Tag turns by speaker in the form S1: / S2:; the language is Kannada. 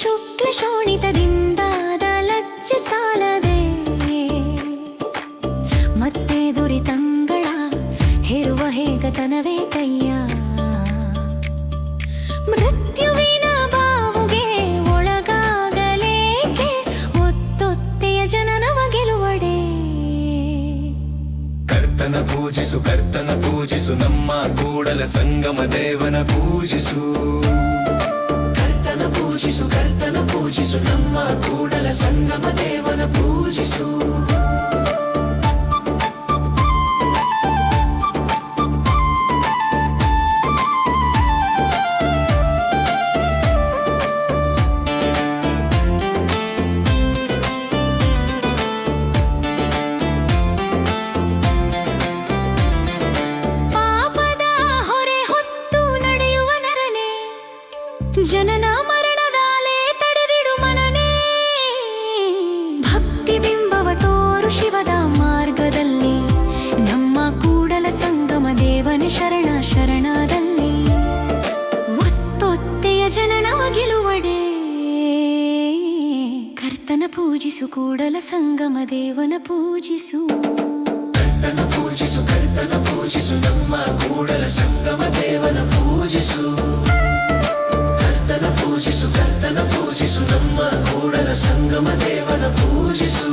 S1: ಶುಕ್ಲ ಶೋಣಿತದಿಂದಾದ ಲಜ್ಜೆ ಸಾಲದೆ. ಮತ್ತೆ ದುರಿತಂಗಳ ಹೇರುವ ಹೇಗತನವೇ ಕಯ್ಯ ಮೃತ್ಯುವಿನ ಬಾವುಗೆ ಒಳಗಾಗಲೇಕೆ? ಒತ್ತೊತ್ತೆಯ ಜನನವ ಗೆಲುವಡೆ
S2: ಕರ್ತನ ಪೂಜಿಸು ಕರ್ತನ ಪೂಜಿಸು, ನಮ್ಮ ಕೂಡಲ ಸಂಗಮ ದೇವನ ಪೂಜಿಸು. ಪೂಜಿಸು ಕರ್ತನ ಪೂಜಿಸು ನಮ್ಮ ಕೂಡಲ ಸಂಗಮ ದೇವನ ಪೂಜಿಸು.
S1: ಜನನ ಮರಣದಾಲೆ ದೇವನ ಶರಣ ಶರಣದಲ್ಲಿ, ಒತ್ತೊತ್ತೆಯ ಜನನವ ಗೆಲುವಡೆ ಕರ್ತನ ಪೂಜಿಸು ಕೂಡಲ ಸಂಗಮ ದೇವನ ಪೂಜಿಸು.
S2: ಕರ್ತನ ಪೂಜಿಸು ಕರ್ತನ ಪೂಜಿಸು, ನಮ್ಮ ಕೂಡಲ ಸಂಗಮ ದೇವನ ಪೂಜಿಸು. ಕರ್ತನ ಪೂಜಿಸು ಕರ್ತನ ಪೂಜಿಸು, ನಮ್ಮ ಕೂಡಲ ಸಂಗಮ ದೇವನ ಪೂಜಿಸು.